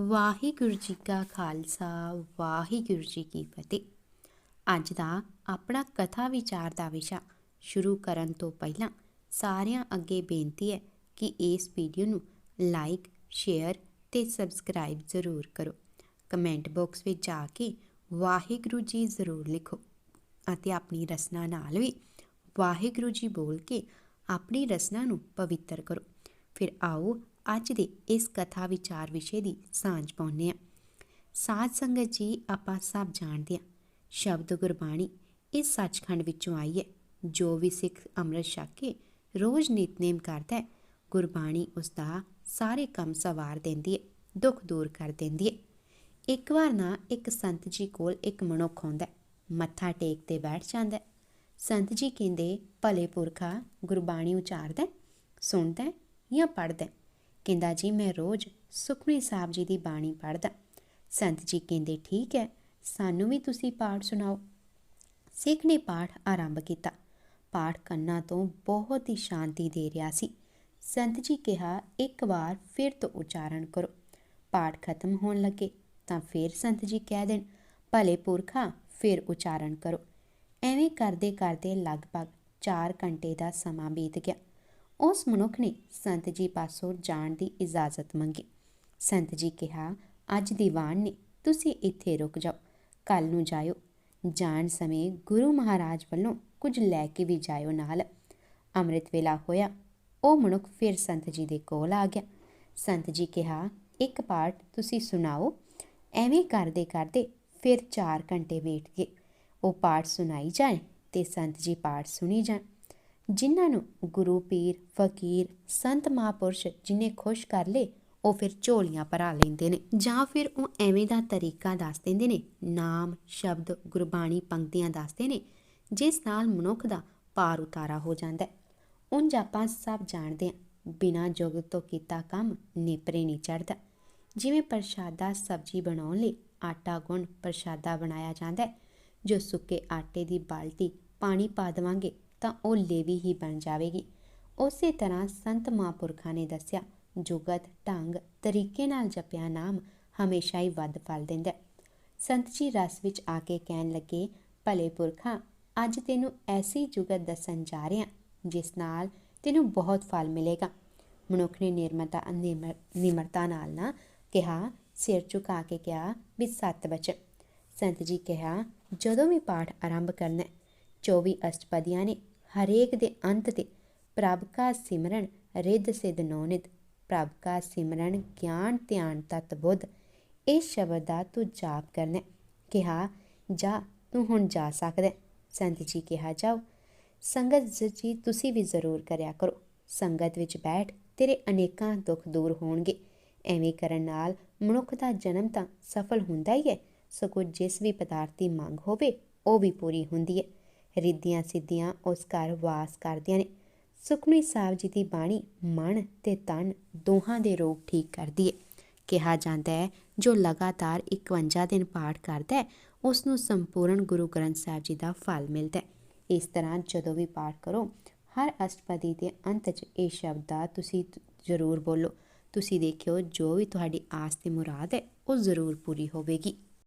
ਵਾਹਿਗੁਰੂ ਜੀ ਕਾ ਖਾਲਸਾ, ਵਾਹਿਗੁਰੂ ਜੀ ਕੀ ਫਤਿਹ। ਅੱਜ ਦਾ ਆਪਣਾ ਕਥਾ ਵਿਚਾਰ ਦਾ ਵਿਸ਼ਾ ਸ਼ੁਰੂ ਕਰਨ ਤੋਂ ਪਹਿਲਾਂ ਸਾਰਿਆਂ ਅੱਗੇ ਬੇਨਤੀ ਹੈ ਕਿ ਇਸ ਵੀਡੀਓ ਨੂੰ ਲਾਈਕ, ਸ਼ੇਅਰ ਤੇ ਸਬਸਕ੍ਰਾਈਬ ਜ਼ਰੂਰ ਕਰੋ। ਕਮੈਂਟ ਬਾਕਸ ਵਿੱਚ ਜਾ ਕੇ ਵਾਹਿਗੁਰੂ ਜੀ ਜ਼ਰੂਰ ਲਿਖੋ ਅਤੇ ਆਪਣੀ ਰਸਨਾ ਨਾਲ ਵੀ ਵਾਹਿਗੁਰੂ ਜੀ ਬੋਲ ਕੇ ਆਪਣੀ ਰਸਨਾ ਨੂੰ ਪਵਿੱਤਰ ਕਰੋ। ਫਿਰ ਆਓ ਅੱਜ ਦੇ ਇਸ ਕਥਾ ਵਿਚਾਰ ਵਿਸ਼ੇ ਦੀ ਸਾਂਝ ਪਾਉਂਦੇ ਹਾਂ। ਸਾਧ ਸੰਗਤ ਜੀ, ਆਪਾਂ ਸਭ ਜਾਣਦੇ ਹਾਂ, ਸ਼ਬਦ ਗੁਰਬਾਣੀ ਇਸ ਸੱਚਖੰਡ ਵਿੱਚੋਂ ਆਈ ਹੈ। ਜੋ ਵੀ ਸਿੱਖ ਅੰਮ੍ਰਿਤ ਛਕ ਕੇ ਰੋਜ਼ ਨਿਤਨੇਮ ਕਰਦਾ ਹੈ, ਗੁਰਬਾਣੀ ਉਸ ਦਾ ਸਾਰੇ ਕੰਮ ਸਵਾਰ ਦਿੰਦੀ ਹੈ, ਦੁੱਖ ਦੂਰ ਕਰ ਦਿੰਦੀ ਹੈ। ਇੱਕ ਵਾਰ ਨਾ ਇੱਕ ਸੰਤ ਜੀ ਕੋਲ ਇੱਕ ਮਨੁੱਖ ਆਉਂਦਾ ਮੱਥਾ ਟੇਕ ਤੇ ਬੈਠ ਜਾਂਦਾ ਸੰਤ ਜੀ ਕਹਿੰਦੇ, ਭਲੇ ਪੁਰਖਾ ਗੁਰਬਾਣੀ ਉਚਾਰਦਾ ਸੁਣਦਾ ਜਾਂ ਪੜ੍ਹਦਾ ਕਹਿੰਦਾ, ਜੀ, ਮੈਂ ਰੋਜ਼ ਸੁਖਮਨੀ ਸਾਹਿਬ ਜੀ ਦੀ ਬਾਣੀ ਪੜ੍ਹਦਾ। ਸੰਤ ਜੀ ਕਹਿੰਦੇ, ਠੀਕ ਹੈ, ਸਾਨੂੰ ਵੀ ਤੁਸੀਂ ਪਾਠ ਸੁਣਾਓ। ਸਿੱਖ ਨੇ ਪਾਠ ਆਰੰਭ ਕੀਤਾ। ਪਾਠ ਕੰਨਾਂ ਤੋਂ ਬਹੁਤ ਹੀ ਸ਼ਾਂਤੀ ਦੇ ਰਿਹਾ ਸੀ। ਸੰਤ ਜੀ ਕਿਹਾ, ਇੱਕ ਵਾਰ ਫਿਰ ਤੋਂ ਉਚਾਰਨ ਕਰੋ। ਪਾਠ ਖਤਮ ਹੋਣ ਲੱਗੇ, ਤਾਂ ਫਿਰ ਸੰਤ ਜੀ ਕਹਿ ਦੇਣ, ਭਲੇ ਪੁਰਖਾ, ਫਿਰ ਉਚਾਰਨ ਕਰੋ। ਐਵੇਂ ਕਰਦੇ ਕਰਦੇ ਲਗਭਗ 4 ਘੰਟੇ ਦਾ ਸਮਾਂ ਬੀਤ ਗਿਆ। ਉਸ ਮਨੁੱਖ ਨੇ ਸੰਤ ਜੀ ਪਾਸੋਂ ਜਾਣ ਦੀ ਇਜਾਜ਼ਤ ਮੰਗੀ। ਸੰਤ ਜੀ ਕਿਹਾ, ਅੱਜ ਦੀਵਾਨ ਨੇ, ਤੁਸੀਂ ਇੱਥੇ ਰੁਕ ਜਾਓ। ਕੱਲ ਨੂੰ ਜਾਇਓ। ਜਾਣ ਸਮੇਂ ਗੁਰੂ ਮਹਾਰਾਜ ਵੱਲੋਂ ਕੁਝ ਲੈ ਕੇ ਵੀ ਜਾਇਓ ਨਾਲ। ਅੰਮ੍ਰਿਤ ਵੇਲਾ ਹੋਇਆ। ਉਹ ਮਨੁੱਖ ਫਿਰ ਸੰਤ ਜੀ ਦੇ ਕੋਲ ਆ ਗਿਆ। ਸੰਤ ਜੀ ਕਿਹਾ, ਇੱਕ ਪਾਠ ਤੁਸੀਂ ਸੁਣਾਓ। ਐਵੇਂ ਕਰਦੇ ਕਰਦੇ ਫਿਰ 4 ਘੰਟੇ ਬੈਠ ਗਏ ਉਹ ਪਾਠ ਸੁਣਾਈ ਜਾਏ ਤੇ ਸੰਤ ਜੀ ਪਾਠ ਸੁਣੀ ਜਾਣ। ਜਿਨ੍ਹਾਂ ਨੂੰ ਗੁਰੂ, ਪੀਰ, ਫਕੀਰ, ਸੰਤ ਮਹਾਂਪੁਰਸ਼ ਜਿਨੇ ਖੁਸ਼ ਕਰ ਲੇ ਉਹ ਫਿਰ ਝੋਲੀਆਂ ਭਰਾ ਲੈਂਦੇ ਨੇ। ਜਾਂ ਫਿਰ ਉਹ ਐਵੇਂ ਦਾ ਤਰੀਕਾ ਦੱਸ ਦਿੰਦੇ ਨੇ, ਨਾਮ, ਸ਼ਬਦ, ਗੁਰਬਾਣੀ ਪੰਕਤੀਆਂ ਦੱਸਦੇ ਨੇ, ਜਿਸ ਨਾਲ ਮਨੁੱਖ ਦਾ ਪਾਰ ਉਤਾਰਾ ਹੋ ਜਾਂਦਾ ਹੈ। ਉਂਝ ਆਪਾਂ ਸਭ ਜਾਣਦੇ ਹਾਂ, ਬਿਨਾਂ ਜੁਗਤ ਤੋਂ ਕੀਤਾ ਕੰਮ ਨੇਪਰੇ ਨਹੀਂ ਚੜਦਾ ਜਿਵੇਂ ਪ੍ਰਸ਼ਾਦਾ ਸਬਜ਼ੀ ਬਣਾਉਣ ਲਈ ਆਟਾ ਗੁੰਨ ਪ੍ਰਸ਼ਾਦਾ ਬਣਾਇਆ ਜਾਂਦਾ ਹੈ, ਜੋ ਸੁੱਕੇ ਆਟੇ ਦੀ ਬਾਲਟੀ ਪਾਣੀ ਪਾ ਦੇਵਾਂਗੇ ਤਾਂ ਉਹ ਲੇਵੀ ਹੀ ਬਣ ਜਾਵੇਗੀ। ਉਸੇ ਤਰ੍ਹਾਂ ਸੰਤ ਮਹਾਂਪੁਰਖਾਂ ਨੇ ਦੱਸਿਆ, ਜੁਗਤ, ਢੰਗ, ਤਰੀਕੇ ਨਾਲ ਜਪਿਆ ਨਾਮ ਹਮੇਸ਼ਾ ਹੀ ਵੱਧ ਫਲ ਦਿੰਦਾ ਸੰਤ ਜੀ ਰਸ ਵਿੱਚ ਆ ਕੇ ਕਹਿਣ ਲੱਗੇ, ਭਲੇ ਪੁਰਖਾਂ, ਅੱਜ ਤੈਨੂੰ ਐਸੀ ਜੁਗਤ ਦੱਸਣ ਜਾ ਰਿਹਾ, ਜਿਸ ਨਾਲ ਤੈਨੂੰ ਬਹੁਤ ਫਲ ਮਿਲੇਗਾ। ਮਨੁੱਖ ਨੇ ਨਿਰਮਤਾ, ਨਿਮਰ- ਨਿਮਰਤਾ ਨਾਲ ਨਾ ਕਿਹਾ, ਸਿਰ ਝੁਕਾ ਕੇ ਕਿਹਾ ਵੀ ਸੱਤ ਬਚਨ। ਸੰਤ ਜੀ ਕਿਹਾ, ਜਦੋਂ ਵੀ ਪਾਠ ਆਰੰਭ ਕਰਨਾ 24 ਅਸ਼ਟਪਦੀਆਂ ਨੇ ਹਰੇਕ ਦੇ ਅੰਤ ਤੇ ਪ੍ਰਭ ਕਾ ਸਿਮਰਨ, ਰਿੱਧ ਸਿਧ ਨੋਨਿਤ ਪ੍ਰਭ ਕਾ ਸਿਮਰਨ, ਗਿਆਨ ਧਿਆਨ ਤਤ ਬੁੱਧ ਇਸ ਸ਼ਬਦ ਦਾ ਤੂੰ ਜਾਪ ਕਰਨਾ ਕਿਹਾ, ਜਾ, ਤੂੰ ਹੁਣ ਜਾ ਸਕਦਾ ਸੰਤ ਜੀ ਕਿਹਾ, ਜਾਓ। ਸੰਗਤ ਜੀ ਤੁਸੀਂ ਵੀ ਜ਼ਰੂਰ ਕਰਿਆ ਕਰੋ। ਸੰਗਤ ਵਿੱਚ ਬੈਠ ਤੇਰੇ ਅਨੇਕਾਂ ਦੁੱਖ ਦੂਰ ਹੋਣਗੇ। ਐਵੇਂ ਕਰਨ ਨਾਲ ਮਨੁੱਖ ਦਾ ਜਨਮ ਤਾਂ ਸਫਲ ਹੁੰਦਾ ਹੀ ਹੈ। ਸਗੋਂ ਜਿਸ ਵੀ ਪਦਾਰਥ ਦੀ ਮੰਗ ਹੋਵੇ, ਉਹ ਵੀ ਪੂਰੀ ਹੁੰਦੀ ਹੈ। ਰਿੱਧੀਆਂ ਸਿੱਧੀਆਂ ਉਸ ਘਰ ਵਾਸ ਕਰਦੀਆਂ ਨੇ। ਸੁਖਮਨੀ ਸਾਹਿਬ ਜੀ ਦੀ ਬਾਣੀ ਮਨ ਤੇ ਤਨ ਦੋਹਾਂ ਦੇ ਰੋਗ ਠੀਕ ਕਰਦੀ ਹੈ ਕਿਹਾ ਜਾਂਦਾ ਹੈ, ਜੋ ਲਗਾਤਾਰ 51 ਦਿਨ ਪਾਠ ਕਰਦਾ ਹੈ ਉਸ ਨੂੰ ਸੰਪੂਰਨ ਗੁਰੂ ਗ੍ਰੰਥ ਸਾਹਿਬ ਜੀ ਦਾ ਫਲ ਮਿਲਦਾ ਹੈ। ਇਸ ਤਰ੍ਹਾਂ ਜਦੋਂ ਵੀ ਪਾਠ ਕਰੋ, ਹਰ ਅਸ਼ਟਪਦੀ ਦੇ ਅੰਤ 'ਚ ਇਹ ਸ਼ਬਦ ਦਾ ਤੁਸੀਂ ਜ਼ਰੂਰ ਬੋਲੋ। ਤੁਸੀਂ ਦੇਖਿਓ, ਜੋ ਵੀ ਤੁਹਾਡੀ ਆਸ ਤੇ ਮੁਰਾਦ ਹੈ, ਉਹ ਜ਼ਰੂਰ ਪੂਰੀ ਹੋਵੇਗੀ।